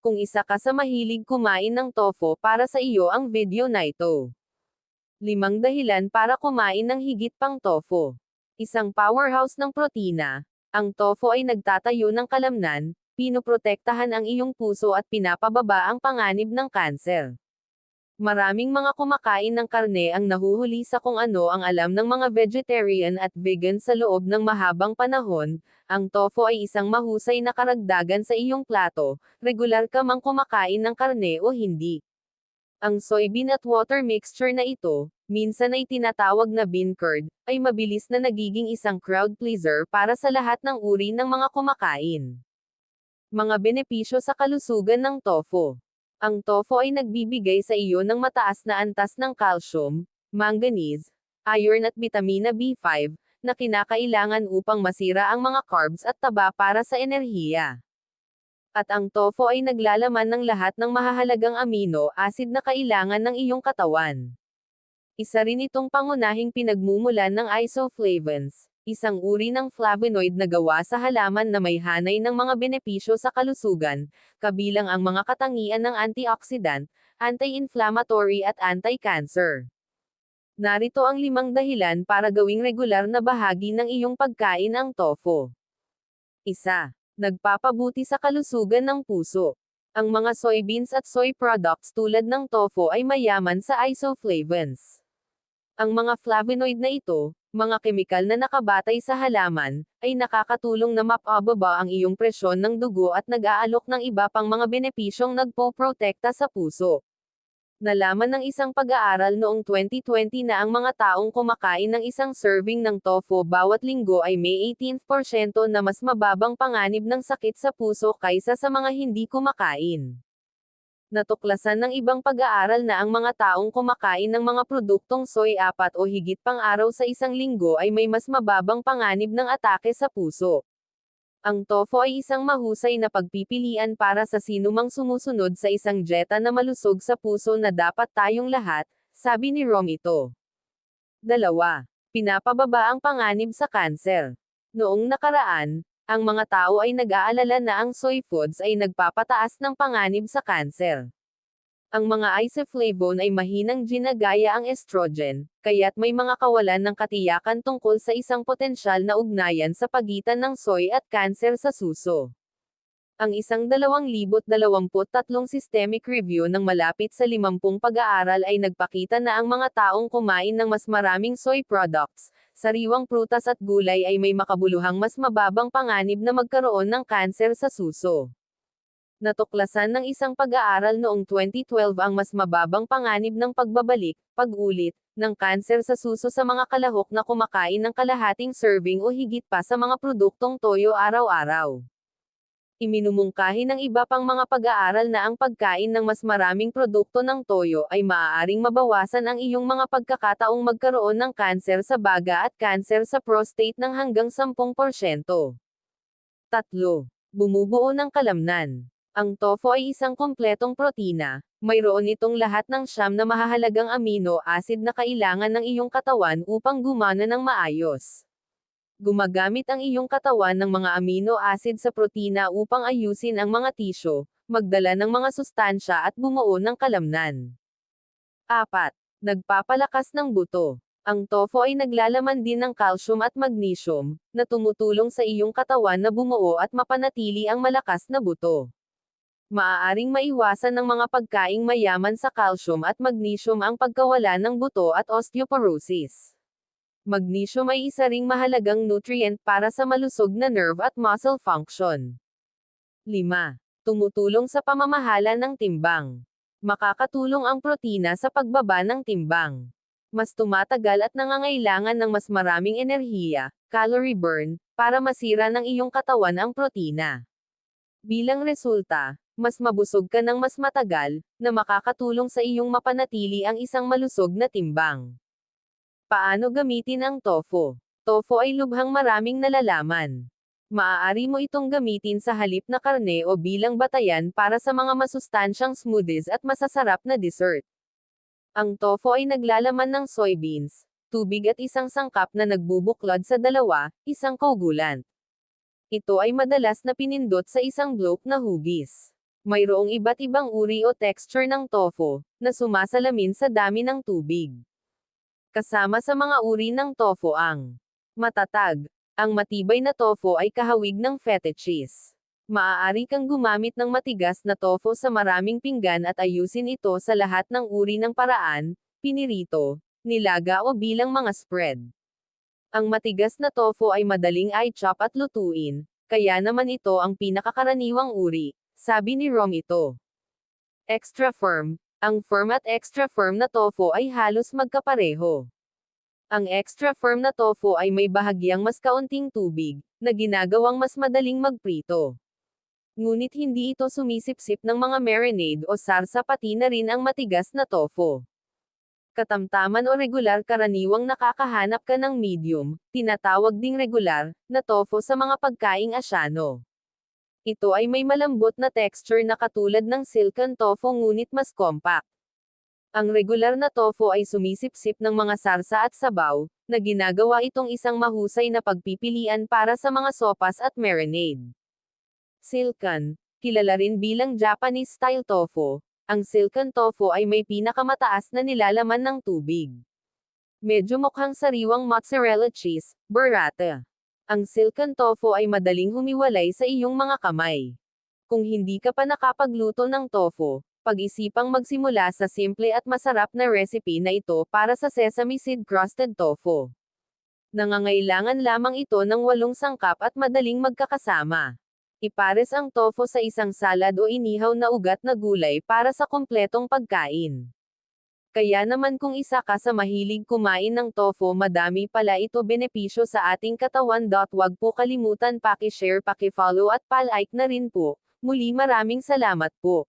Kung isa ka sa mahilig kumain ng tofu para sa iyo ang video na ito. Limang dahilan para kumain ng higit pang tofu. Isang powerhouse ng protina. Ang tofu ay nagtatayo ng kalamnan, pinoprotektahan ang iyong puso at pinapababa ang panganib ng kanser. Maraming mga kumakain ng karne ang nahuhuli sa kung ano ang alam ng mga vegetarian at vegan sa loob ng mahabang panahon, ang tofu ay isang mahusay na karagdagan sa iyong plato, regular ka mang kumakain ng karne o hindi. Ang soybean at water mixture na ito, minsan ay tinatawag na bean curd, ay mabilis na nagiging isang crowd pleaser para sa lahat ng uri ng mga kumakain. Mga benepisyo sa kalusugan ng tofu ang tofu ay nagbibigay sa iyo ng mataas na antas ng calcium, manganese, iron at vitamina B5, na kinakailangan upang masira ang mga carbs at taba para sa enerhiya. At ang tofu ay naglalaman ng lahat ng mahahalagang amino acid na kailangan ng iyong katawan. Isa rin itong pangunahing pinagmumulan ng isoflavones, isang uri ng flavonoid na gawa sa halaman na may hanay ng mga benepisyo sa kalusugan, kabilang ang mga katangian ng antioxidant, anti-inflammatory at anti-cancer. Narito ang limang dahilan para gawing regular na bahagi ng iyong pagkain ang tofu. Isa. Nagpapabuti sa kalusugan ng puso. Ang mga soybeans at soy products tulad ng tofu ay mayaman sa isoflavones. Ang mga flavonoid na ito, mga kemikal na nakabatay sa halaman, ay nakakatulong na mapababa ang iyong presyon ng dugo at nag-aalok ng iba pang mga benepisyong nagpo-protekta sa puso. Nalaman ng isang pag-aaral noong 2020 na ang mga taong kumakain ng isang serving ng tofu bawat linggo ay may 18% na mas mababang panganib ng sakit sa puso kaysa sa mga hindi kumakain natuklasan ng ibang pag-aaral na ang mga taong kumakain ng mga produktong soy apat o higit pang araw sa isang linggo ay may mas mababang panganib ng atake sa puso. Ang tofu ay isang mahusay na pagpipilian para sa sinumang sumusunod sa isang dieta na malusog sa puso na dapat tayong lahat, sabi ni Romito. Dalawa. Pinapababa ang panganib sa kanser. Noong nakaraan, ang mga tao ay nag-aalala na ang soy foods ay nagpapataas ng panganib sa kanser. Ang mga isoflavone ay mahinang ginagaya ang estrogen, kaya't may mga kawalan ng katiyakan tungkol sa isang potensyal na ugnayan sa pagitan ng soy at kanser sa suso. Ang isang 2023 systemic review ng malapit sa 50 pag-aaral ay nagpakita na ang mga taong kumain ng mas maraming soy products, sariwang prutas at gulay ay may makabuluhang mas mababang panganib na magkaroon ng kanser sa suso. Natuklasan ng isang pag-aaral noong 2012 ang mas mababang panganib ng pagbabalik, pag-ulit, ng kanser sa suso sa mga kalahok na kumakain ng kalahating serving o higit pa sa mga produktong toyo araw-araw. Iminumungkahi ng iba pang mga pag-aaral na ang pagkain ng mas maraming produkto ng toyo ay maaaring mabawasan ang iyong mga pagkakataong magkaroon ng kanser sa baga at kanser sa prostate ng hanggang 10%. Tatlo. Bumubuo ng kalamnan. Ang tofu ay isang kompletong protina, mayroon itong lahat ng siyam na mahahalagang amino acid na kailangan ng iyong katawan upang gumana ng maayos. Gumagamit ang iyong katawan ng mga amino acid sa protina upang ayusin ang mga tisyo, magdala ng mga sustansya at bumuo ng kalamnan. 4. Nagpapalakas ng buto. Ang tofu ay naglalaman din ng calcium at magnesium, na tumutulong sa iyong katawan na bumuo at mapanatili ang malakas na buto. Maaaring maiwasan ng mga pagkaing mayaman sa calcium at magnesium ang pagkawala ng buto at osteoporosis. Magnesium ay isa ring mahalagang nutrient para sa malusog na nerve at muscle function. 5. Tumutulong sa pamamahala ng timbang. Makakatulong ang protina sa pagbaba ng timbang. Mas tumatagal at nangangailangan ng mas maraming enerhiya, calorie burn, para masira ng iyong katawan ang protina. Bilang resulta, mas mabusog ka ng mas matagal, na makakatulong sa iyong mapanatili ang isang malusog na timbang. Paano gamitin ang tofu? Tofu ay lubhang maraming nalalaman. Maaari mo itong gamitin sa halip na karne o bilang batayan para sa mga masustansyang smoothies at masasarap na dessert. Ang tofu ay naglalaman ng soybeans, tubig at isang sangkap na nagbubuklod sa dalawa, isang kogulant. Ito ay madalas na pinindot sa isang bloke na hugis. Mayroong iba't ibang uri o texture ng tofu, na sumasalamin sa dami ng tubig. Kasama sa mga uri ng tofu ang matatag. Ang matibay na tofu ay kahawig ng feta cheese. Maaari kang gumamit ng matigas na tofu sa maraming pinggan at ayusin ito sa lahat ng uri ng paraan, pinirito, nilaga o bilang mga spread. Ang matigas na tofu ay madaling i-chop at lutuin, kaya naman ito ang pinakakaraniwang uri, sabi ni Rom ito. Extra firm. Ang firm at extra firm na tofu ay halos magkapareho. Ang extra firm na tofu ay may bahagyang mas kaunting tubig, na ginagawang mas madaling magprito. Ngunit hindi ito sumisipsip ng mga marinade o sarsa pati na rin ang matigas na tofu. Katamtaman o regular karaniwang nakakahanap ka ng medium, tinatawag ding regular, na tofu sa mga pagkaing asyano. Ito ay may malambot na texture na katulad ng silken tofu ngunit mas compact. Ang regular na tofu ay sumisipsip ng mga sarsa at sabaw, na ginagawa itong isang mahusay na pagpipilian para sa mga sopas at marinade. Silken, kilala rin bilang Japanese-style tofu, ang silken tofu ay may pinakamataas na nilalaman ng tubig. Medyo mukhang sariwang mozzarella cheese, burrata. Ang silken tofu ay madaling humiwalay sa iyong mga kamay. Kung hindi ka pa nakapagluto ng tofu, pag-isipang magsimula sa simple at masarap na recipe na ito para sa sesame seed crusted tofu. Nangangailangan lamang ito ng walong sangkap at madaling magkakasama. Ipares ang tofu sa isang salad o inihaw na ugat na gulay para sa kompletong pagkain. Kaya naman kung isa ka sa mahilig kumain ng tofu madami pala ito benepisyo sa ating katawan. Huwag po kalimutan paki-share paki-follow at pal-like na rin po. Muli maraming salamat po.